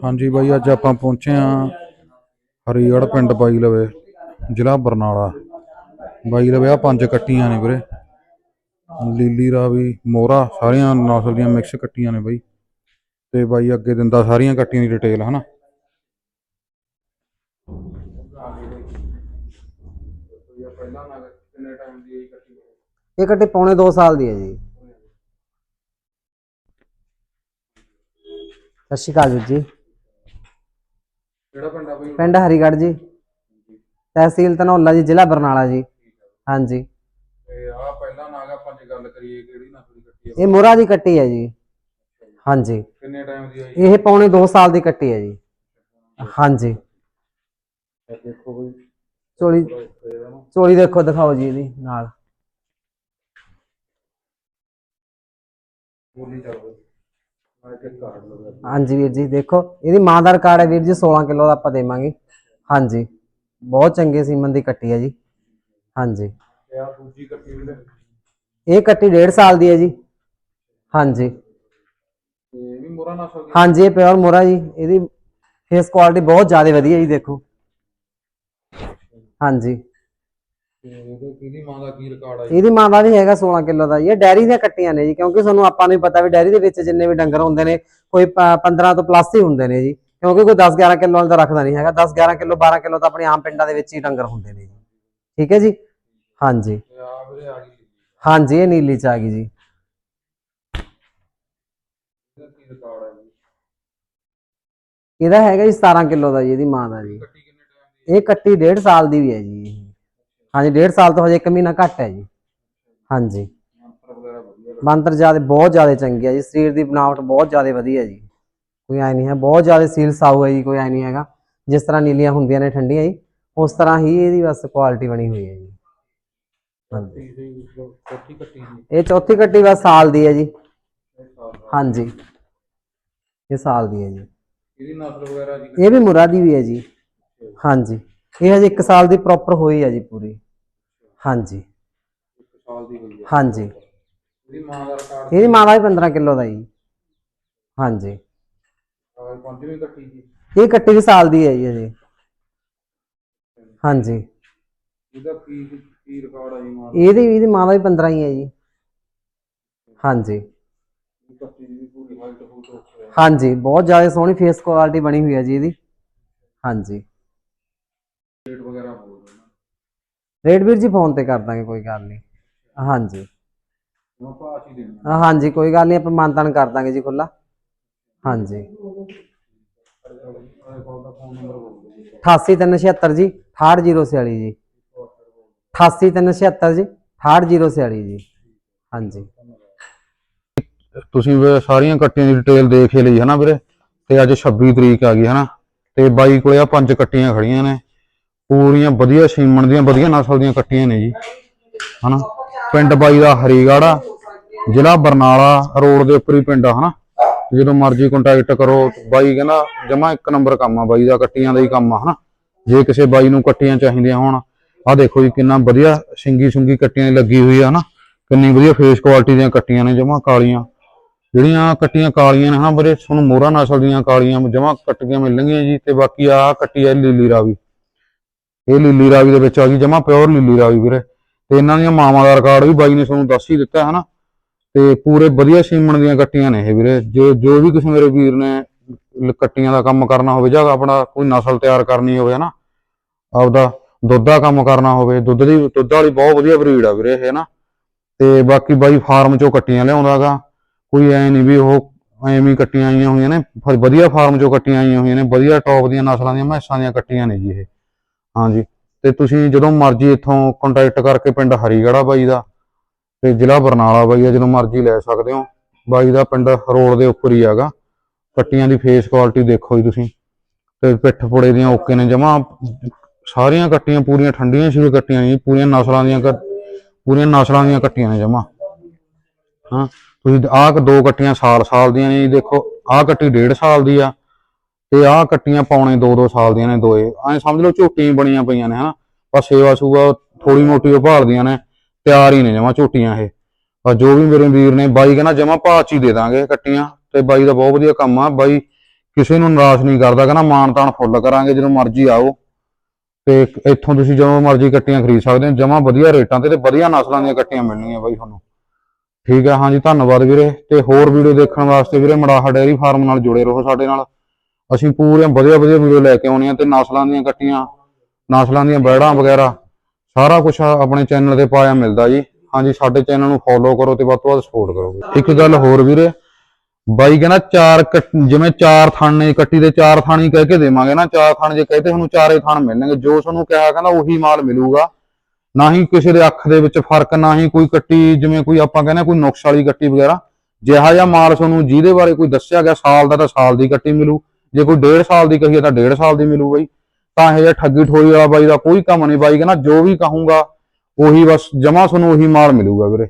ਹਾਂਜੀ ਬਾਈ, ਅੱਜ ਆਪਾਂ ਪਹੁੰਚੇ ਆ ਹਰੀਗੜ੍ਹ ਪਿੰਡ ਬਾਈ ਲਵੇ, ਜ਼ਿਲ੍ਹਾ ਬਰਨਾਲਾ। ਬਾਈ ਲਵੇ ਆ ਪੰਜ ਕੱਟੀਆਂ ਨੇ ਵੀਰੇ। ਲੀਲੀ ਰਾਵੀ, ਮੋਹਰਾ, ਸਾਰੀਆਂ ਨਸਲ ਦੀਆਂ ਮਿਕਸ ਕੱਟੀਆਂ ਨੇ ਬਾਈ। ਤੇ ਬਾਈ ਅੱਗੇ ਦਿੰਦਾ ਸਾਰੀਆਂ ਕੱਟੀਆਂ ਦੀ ਡਿਟੇਲ ਹਨਾ? ਨਾ ਇਹ ਕੱਟੀ ਇਹ ਕੱਟੀ ਪੌਣੇ 2 ਸਾਲ ਦੀ ਹੈ ਜੀ। ਸਤਿ ਸ਼੍ਰੀ ਅਕਾਲ ਵੀਰ ਜੀ। ਕਿਹੜਾ ਪਿੰਡ ਆ ਬਾਈ ਪਿੰਡ ਹਰੀਗੜ੍ਹ ਜੀ। ਤਹਿਸੀਲ ਧਨੌਲਾ ਜੀ ਜ਼ਿਲ੍ਹਾ ਬਰਨਾਲਾ ਜੀ। ਹਾਂਜੀ। ਤੇ ਆ ਪਹਿਲਾਂ ਨਾਗ ਆਪਾਂ ਜੇ ਗੱਲ ਕਰੀਏ ਕਿਹੜੀ ਨਸਲ ਦੀ ਕੱਟੀ ਆ? ਇਹ ਮੋਰਾ ਦੀ ਕੱਟੀ ਹੈ ਜੀ। ਹਾਂਜੀ। ਕਿੰਨੇ ਟਾਈਮ ਦੀ ਆਈ ਇਹ ਪੌਣੇ 2 ਸਾਲ ਦੀ ਕੱਟੀ ਹੈ ਜੀ। ਹਾਂਜੀ। ਇਹ ਦੇਖੋ ਬਈ। ਚੋਲੀ ਚੋਲੀ ਦੇਖੋ ਦਿਖਾਓ ਜੀ ਇਹਦੀ ਨਾਲ। ਬੋਲੀ ਚੱਲ ਹਾਂਜੀ ਵੀਰ ਜੀ ਦੇਖੋ ਇਹਦੀ ਮਾਂ ਦਾ ਰਿਕਾਰਡ ਹੈ ਵੀਰ ਜੀ 16 ਕਿਲੋ ਦਾ ਆਪਾਂ ਦੇਵਾਂਗੇ ਹਾਂਜੀ ਬਹੁਤ ਚੰਗੇ ਸੀਮਨ ਦੀ ਕੱਟੀ ਹੈ ਜੀ ਹਾਂਜੀ ਤੇ ਆ ਦੂਜੀ ਕੱਟੀ ਵੀਰੇ ਇਹ ਕੱਟੀ 1.5 ਸਾਲ ਦੀ ਹੈ ਜੀ ਹਾਂਜੀ ਤੇ ਇਹ ਵੀ ਮੋਰਾ ਨਸਲ ਦੀ ਹਾਂਜੀ ਇਹ ਪਿਓਰ ਮੋਰਾ ਜੀ ਇਹਦੀ ਫੇਸ ਕੁਆਲਿਟੀ ਬਹੁਤ ਜ਼ਿਆਦਾ ਵਧੀਆ ਜੀ ਦੇਖੋ ਹਾਂਜੀ ਤੇ ਇਹਦੇ ਕਿਹਦੀ ਮਾਂ ਦਾ ਕੀ ਰਿਕਾਰਡ ਆ ਜੀ? ਇਹਦੀ ਮਾਂ ਦਾ ਵੀ ਹੈਗਾ 16 ਕਿਲੋ ਦਾ ਜੀ। ਇਹ ਡੈਰੀ ਦੀਆਂ ਕੱਟੀਆਂ ਨੇ ਜੀ ਕਿਉਂਕਿ ਸਾਨੂੰ ਆਪਾਂ ਨੂੰ ਵੀ ਪਤਾ ਵੀ ਡੈਰੀ ਦੇ ਵਿੱਚ ਜਿੰਨੇ ਵੀ ਡੰਗਰ ਹੁੰਦੇ ਨੇ ਕੋਈ ਪ- 15 ਤੋਂ ਪਲੱਸ ਹੀ ਹੁੰਦੇ ਨੇ ਜੀ। ਕਿਉਂਕਿ ਕੋਈ 10 11 ਕਿਲੋ ਵਾਲਾ ਤਾਂ ਰੱਖਦਾ ਨਹੀਂ ਹੈਗਾ। 10 11 ਕਿਲੋ 12 ਕਿਲੋ ਤਾਂ ਆਪਣੇ ਆਮ ਪਿੰਡਾਂ ਦੇ ਵਿੱਚ ਹੀ ਡੰਗਰ ਹੁੰਦੇ ਨੇ ਜੀ। ਠੀਕ ਹੈ ਜੀ? ਹਾਂਜੀ। ਤੇ ਆ ਵੀਰੇ ਆ ਗਈ ਹਾਂਜੀ ਇਹ ਨੀਲੀ ਚ ਆ ਗਈ ਜੀ। ਇਹਦਾ ਕੀ ਰਿਕਾਰਡ ਆ ਜੀ? ਇਹਦਾ ਹੈਗਾ ਜੀ 17 ਕਿਲੋ ਦਾ ਜੀ ਇਹਦੀ ਮਾਂ ਦਾ ਜੀ। ਕੱਟੀ ਕਿੰਨੇ ਟਾਈਮ ਦੀ ਇਹ ਕੱਟੀ 1.5 ਸਾਲ ਦੀ ਵੀ ਹੈ ਜੀ। ਇਹ। ਹਾਂਜੀ, ਡੇਢ ਸਾਲ ਤੋਂ ਹਜੇ ਇੱਕ ਮਹੀਨਾ ਘੱਟ ਹੈ ਜੀ। ਹਾਂਜੀ। ਮੰਤਰ ਵਗੈਰਾ ਵਧੀਆ ਜ਼ਿਆਦਾ, ਬਹੁਤ ਜ਼ਿਆਦਾ ਚੰਗੀ ਹੈ ਜੀ। ਸਰੀਰ ਦੀ ਬਣਾਵਟ ਬਹੁਤ ਜ਼ਿਆਦਾ ਵਧੀਆ ਜੀ। ਕੋਈ ਐ ਨਹੀਂ ਹੈ, ਬਹੁਤ ਜ਼ਿਆਦਾ ਸੀਲ ਸਾਊ ਹੈ ਜੀ, ਕੋਈ ਐ ਨਹੀਂ ਹੈਗਾ। ਜਿਸ ਤਰ੍ਹਾਂ ਨੀਲੀਆਂ ਹੁੰਦੀਆਂ ਨੇ ਠੰਡੀਆਂ ਜੀ, ਉਸ ਤਰ੍ਹਾਂ ਹੀ ਇਹਦੀ ਬਸ ਕੁਆਲਿਟੀ ਬਣੀ ਹੋਈ ਹੈ ਜੀ। ਹਾਂਜੀ। ਕੱਟੀ ਸੀ ਚੌਥੀ ਕੱਟੀ ਇਹ ਚੌਥੀ ਕੱਟੀ ਬਸ ਸਾਲ ਦੀ ਹੈ ਜੀ। ਹਾਂਜੀ। ਇਹ ਸਾਲ ਦੀ ਹੈ ਜੀ। ਇਹਦੀ ਨਸਲ ਵਗੈਰਾ ਜੀ ਇਹ ਵੀ ਮੁਰਾਦੀ ਵੀ ਹੈ ਜੀ। ਹਾਂਜੀ। ਇਹ ਹਜੇ 1 ਸਾਲ ਦੀ ਪ੍ਰੋਪਰ ਹੋਈ ਹੈ ਜੀ ਪੂਰੀ। ਹਾਂਜੀ। ਇੱਕ ਸਾਲ ਦੀ ਹੋਈ ਹੈ। ਹਾਂਜੀ। ਇਹਦੀ ਮਾਂ ਦਾ ਰਿਕਾਰਡ ਇਹਦੀ ਮਾਂ ਦਾ ਵੀ 15 ਕਿਲੋ ਦਾ ਜੀ। ਹਾਂਜੀ। ਆ ਪੰਜਵੀਂ ਕੱਟੀ ਜੀ ਇਹ ਕੱਟੀ ਵੀ ਸਾਲ ਦੀ ਹੈ ਜੀ ਹਜੇ। ਹਾਂਜੀ। ਇਹਦਾ ਕੀ ਕੀ ਰਿਕਾਰਡ ਆ ਜੀ ਮਾਂ ਦਾ? ਇਹਦੀ ਇਹਦੀ ਮਾਂ ਦਾ ਵੀ 15 ਹੀ ਹੈ ਜੀ। ਹਾਂਜੀ। ਇਹ ਕੱਟੀ ਦੀ ਵੀ ਪੂਰੀ ਹਾਈਟ ਫੂਟ ਉੱਥੇ ਹੈ। ਹਾਂਜੀ। ਬਹੁਤ ਜ਼ਿਆਦਾ ਸੋਹਣੀ ਫੇਸ ਕੁਆਲਿਟੀ ਬਣੀ ਹੋਈ ਹੈ ਜੀ ਇਹਦੀ। ਹਾਂਜੀ। ਰੇਟ ਵਗੈਰਾ ਰੇਟ ਵੀਰ ਜੀ ਫੋਨ ਤੇ ਕਰ ਦਾਂਗੇ, ਕੋਈ ਗੱਲ ਨਹੀਂ। ਹਾਂਜੀ। ਮੈਂ ਪਾਸ ਹੀ ਦੇਣਾ ਹਾਂਜੀ, ਕੋਈ ਗੱਲ ਨਹੀਂ, ਆਪਾਂ ਮਾਨਤਾਨ ਕਰ ਦਾਂਗੇ ਜੀ ਖੁੱਲਾ ਹਾਂਜੀ। ਅਰੇ ਕੋਲ ਦਾ ਫੋਨ ਨੰਬਰ ਬੋਲ ਦਿਓ ਜੀ। 88376 ਜੀ 68046 ਜੀ 88376 ਜੀ 68046 ਜੀ। ਹਾਂਜੀ। ਤੁਸੀਂ ਵੀ ਸਾਰੀਆਂ ਕੱਟੀਆਂ ਦੀ ਡਿਟੇਲ ਦੇਖ ਹੀ ਲਈ ਹੈ ਨਾ ਵੀਰੇ? ਤੇ ਅੱਜ 26 ਤਰੀਕ ਆ ਗਈ ਹੈ ਨਾ? ਤੇ ਬਾਈ ਕੋਲੇ ਆ ਪੰਜ ਕੱਟੀਆਂ ਖੜੀਆਂ ਨੇ। ਪੂਰੀਆਂ ਵਧੀਆ ਸੀਮਣ ਦੀਆਂ, ਵਧੀਆ ਨਸਲ ਦੀਆਂ ਕੱਟੀਆਂ ਨੇ ਜੀ। ਹਨਾ? ਪਿੰਡ ਬਾਈ ਦਾ ਹਰੀਗੜ੍ਹ ਆ, ਜ਼ਿਲ੍ਹਾ ਬਰਨਾਲਾ ਰੋਡ ਦੇ ਉੱਪਰ ਹੀ ਪਿੰਡ ਆ, ਹਨਾ? ਜਦੋਂ ਮਰਜ਼ੀ ਕੰਟੈਕਟ ਕਰੋ, ਬਾਈ ਕਹਿੰਦਾ ਜਮਾ ਇੱਕ ਨੰਬਰ ਕੰਮ ਆ, ਬਾਈ ਦਾ ਕੱਟੀਆਂ ਦਾ ਹੀ ਕੰਮ ਆ, ਹਨਾ? ਜੇ ਕਿਸੇ ਬਾਈ ਨੂੰ ਕੱਟੀਆਂ ਚਾਹੀਦੀਆਂ ਹੋਣ ਆ ਦੇਖੋ ਜੀ ਕਿੰਨਾ ਵਧੀਆ ਸਿੰਗੀ ਸੁੰਗੀ ਕੱਟੀਆਂ ਦੀ ਲੱਗੀ ਹੋਈ ਆ, ਹਨਾ? ਕਿੰਨੀ ਵਧੀਆ ਫੇਸ ਕੁਆਲਿਟੀ ਦੀਆਂ ਕੱਟੀਆਂ ਨੇ ਜਮਾ ਕਾਲੀਆਂ। ਜਿਹੜੀਆਂ ਕੱਟੀਆਂ ਕਾਲੀਆਂ ਨੇ, ਹਨਾ ਬਰੇ ਤੁਹਾਨੂੰ ਮੋਹਰਾ ਨਸਲ ਦੀਆਂ ਕਾਲੀਆਂ ਜਮਾ ਕੱਟੀਆਂ ਮਿਲਣਗੀਆਂ ਜੀ, ਤੇ ਬਾਕੀ ਆ ਕੱਟੀ ਆ ਲੀਲੀ ਰਾਵੀ। ਇਹ ਲੀਲੀ ਰਾਵੀ ਦੇ ਵਿੱਚ ਆ ਗਈ, ਜਮਾ ਪਿਓਰ ਲੀਲੀ ਰਾਵੀ ਵੀਰੇ। ਤੇ ਇਹਨਾਂ ਦੀਆਂ ਮਾਵਾਂ ਦਾ ਰਿਕਾਰਡ ਵੀ ਬਾਈ ਨੇ ਤੁਹਾਨੂੰ ਦੱਸ ਹੀ ਦਿੱਤਾ, ਹਨਾ? ਤੇ ਪੂਰੇ ਵਧੀਆ ਸੀਮਣ ਦੀਆਂ ਕੱਟੀਆਂ ਨੇ ਇਹ ਵੀਰੇ। ਜੋ ਜੋ ਵੀ ਕਿਸੇ ਮੇਰੇ ਵੀਰ ਨੇ ਕੱਟੀਆਂ ਦਾ ਕੰਮ ਕਰਨਾ ਹੋਵੇ, ਜਾਂ ਆਪਣਾ ਕੋਈ ਨਸਲ ਤਿਆਰ ਕਰਨੀ ਹੋਵੇ, ਹਨਾ? ਆਪਦਾ ਦੁੱਧ ਦਾ ਕੰਮ ਕਰਨਾ ਹੋਵੇ, ਦੁੱਧ ਦੀ, ਦੁੱਧ ਵਾਲੀ ਬਹੁਤ ਵਧੀਆ ਬਰੀਡ ਆ ਵੀਰੇ ਇਹ, ਹਨਾ? ਤੇ ਬਾਕੀ ਬਾਈ ਫਾਰਮ ਚੋਂ ਕੱਟੀਆਂ ਲਿਆਉਂਦਾਗਾ। ਕੋਈ ਐ ਨਹੀਂ ਵੀ ਉਹ ਐਵੇਂ ਕੱਟੀਆਂ ਆਈਆਂ ਹੋਈਆਂ ਨੇ। ਵਧੀਆ ਫਾਰਮ ਚੋਂ ਕੱਟੀਆਂ ਆਈਆਂ ਹੋਈਆਂ ਨੇ, ਵਧੀਆ ਟੌਪ ਦੀਆਂ ਨਸਲਾਂ ਦੀਆਂ, ਮੈਸਾਂ ਦੀਆਂ ਕੱਟੀਆਂ ਨੇ ਜੀ ਇਹ। ਹਾਂਜੀ। ਤੇ ਤੁਸੀਂ ਜਦੋਂ ਮਰਜ਼ੀ ਇੱਥੋਂ ਕੰਟੈਕਟ ਕਰਕੇ ਪਿੰਡ ਹਰੀਗੜਾ ਬਾਈ ਦਾ ਤੇ ਜ਼ਿਲ੍ਹਾ ਬਰਨਾਲਾ ਬਾਈ ਆ ਜਦੋਂ ਮਰਜ਼ੀ ਲੈ ਸਕਦੇ ਹੋ। ਬਾਈ ਦਾ ਪਿੰਡ ਰੋਡ ਦੇ ਉੱਪਰ ਹੀ ਹੈਗਾ। ਕੱਟੀਆਂ ਦੀ ਫੇਸ ਕੁਆਲਿਟੀ ਦੇਖੋ ਜੀ ਤੁਸੀਂ। ਤੇ ਪਿੱਠ ਪੁੜੇ ਦੀਆਂ ਓਕੇ ਨੇ ਜਮਾ। ਸਾਰੀਆਂ ਕੱਟੀਆਂ ਪੂਰੀਆਂ ਠੰਡੀਆਂ ਸ਼ੁਰੂ ਕੱਟੀਆਂ ਜੀ। ਪੂਰੀਆਂ ਨਸਲਾਂ ਦੀਆਂ ਕ- ਪੂਰੀਆਂ ਨਸਲਾਂ ਦੀਆਂ ਕੱਟੀਆਂ ਨੇ ਜਮਾ। ਹਾਂ। ਤੁਸੀਂ ਆਹ ਦੋ ਕੱਟੀਆਂ ਸਾਲ ਸਾਲ ਦੀਆਂ ਨੇ ਜੀ। ਦੇਖੋ, ਆਹ ਕੱਟੀ ਡੇਢ ਸਾਲ ਦੀ ਆ। ਤੇ ਆਹ ਕੱਟੀਆਂ ਪੌਣੇ 2-2 ਸਾਲ ਦੀਆਂ ਨੇ ਦੋਏ। ਐਂ ਸਮਝ ਲਓ ਝੋਟੀਆਂ ਬਣੀਆਂ ਪਈਆਂ ਨੇ, ਹਨਾ? ਬਸ ਸੇਵਾ ਸੂਆ ਥੋੜੀ ਮੋਟੀ ਉਹ ਭਾਲਦੀਆਂ ਨੇ, ਤਿਆਰ ਹੀ ਨੇ ਜਮਾ ਝੋਟੀਆਂ ਇਹ। ਆ ਜੋ ਵੀ ਮੇਰੇ ਵੀਰ ਨੇ ਬਾਈ ਕਹਿੰਦਾ ਜਮਾ ਭਾਅ ਚ ਹੀ ਦੇ ਦਾਂਗੇ ਕੱਟੀਆਂ, ਤੇ ਬਾਈ ਦਾ ਬਹੁਤ ਵਧੀਆ ਕੰਮ ਆ। ਬਾਈ ਕਿਸੇ ਨੂੰ ਨਿਰਾਸ਼ ਨਹੀਂ ਕਰਦਾ, ਕਹਿੰਦਾ ਮਾਣ ਤਾਣ ਫੁੱਲ ਕਰਾਂਗੇ ਜਦੋਂ ਮਰਜ਼ੀ ਆਓ। ਤੇ ਇੱਥੋਂ ਤੁਸੀਂ ਜਦੋਂ ਮਰਜ਼ੀ ਕੱਟੀਆਂ ਖਰੀਦ ਸਕਦੇ ਹੋ, ਜਮਾ ਵਧੀਆ ਰੇਟਾਂ ਤੇ ਤੇ ਵਧੀਆ ਨਸਲਾਂ ਦੀਆਂ ਕੱਟੀਆਂ ਮਿਲਣਗੀਆਂ ਬਾਈ ਤੁਹਾਨੂੰ। ਠੀਕ ਹੈ ਹਾਂਜੀ, ਧੰਨਵਾਦ ਵੀਰੇ। ਤੇ ਹੋਰ ਵੀਡੀਓ ਦੇਖਣ ਵਾਸਤੇ ਵੀਰੇ ਮੜਾਹਾ ਡੇਅਰੀ ਫਾਰਮ ਨਾਲ ਜੁੜੇ ਰਹੋ ਸਾਡੇ ਨਾਲ। ਅਸੀਂ ਪੂਰੀਆਂ ਵਧੀਆ ਵਧੀਆ ਵੀਡੀਓ ਲੈ ਕੇ ਆਉਣੀਆਂ ਤੇ ਨਸਲਾਂ ਦੀਆਂ ਕੱਟੀਆਂ, ਨਸਲਾਂ ਦੀਆਂ ਬੈੜਾਂ ਵਗੈਰਾ, ਸਾਰਾ ਕੁਝ ਆਪਣੇ ਚੈਨਲ ਤੇ ਪਾਇਆ ਮਿਲਦਾ ਜੀ। ਹਾਂਜੀ, ਸਾਡੇ ਚੈਨਲ ਨੂੰ ਫੋਲੋ ਕਰੋ ਤੇ ਵੱਧ ਤੋਂ ਵੱਧ ਸਪੋਰਟ ਕਰੋ ਇੱਕ ਗੱਲ ਹੋਰ ਵੀਰੇ, ਬਾਈ ਕਹਿੰਦਾ ਚਾਰ ਜਿਵੇਂ ਚਾਰ ਥਣ ਨੇ, ਕੱਟੀ ਦੇ ਚਾਰ ਥਣ ਕਹਿ ਕੇ ਦੇਵਾਂਗੇ ਨਾ, ਚਾਰ ਥਣ ਜੇ ਕਹਤੇ ਤੁਹਾਨੂੰ ਚਾਰੇ ਥਣ ਮਿਲਣਗੇ। ਜੋ ਤੁਹਾਨੂੰ ਕਿਹਾ ਕਹਿੰਦਾ ਉਹੀ ਮਾਲ ਮਿਲੂਗਾ। ਨਾ ਹੀ ਕਿਸੇ ਦੇ ਅੱਖ ਦੇ ਵਿੱਚ ਫ਼ਰਕ, ਨਾ ਹੀ ਕੋਈ ਕੱਟੀ, ਜਿਵੇਂ ਕੋਈ ਆਪਾਂ ਕਹਿੰਦੇ ਕੋਈ ਨੁਕਸ ਵਾਲੀ ਕੱਟੀ ਵਗੈਰਾ। ਜਿਹਾ ਜਿਹਾ ਮਾਲ ਤੁਹਾਨੂੰ ਜਿਹਦੇ ਬਾਰੇ ਕੋਈ ਦੱਸਿਆ ਗਿਆ, ਸਾਲ ਦਾ ਤਾਂ ਸਾਲ ਦੀ ਕੱਟੀ ਮਿਲੂ। ਜੇ ਕੋਈ ਡੇਢ ਸਾਲ ਦੀ ਕਹੀਏ ਤਾਂ ਡੇਢ ਸਾਲ ਦੀ ਮਿਲੂ ਬਾਈ। ਤਾਂ ਇਹ ਜਿਹਾ ਠੱਗੀ ਠੋਰੀ ਵਾਲਾ ਬਾਈ ਦਾ ਕੋਈ ਕੰਮ ਨਹੀਂ ਬਾਈ, ਕਹਿੰਦਾ ਜੋ ਵੀ ਕਹੂੰਗਾ, ਉਹੀ ਬਸ ਜਮਾ ਤੁਹਾਨੂੰ ਉਹੀ ਮਾਲ ਮਿਲੂਗਾ ਵੀਰੇ।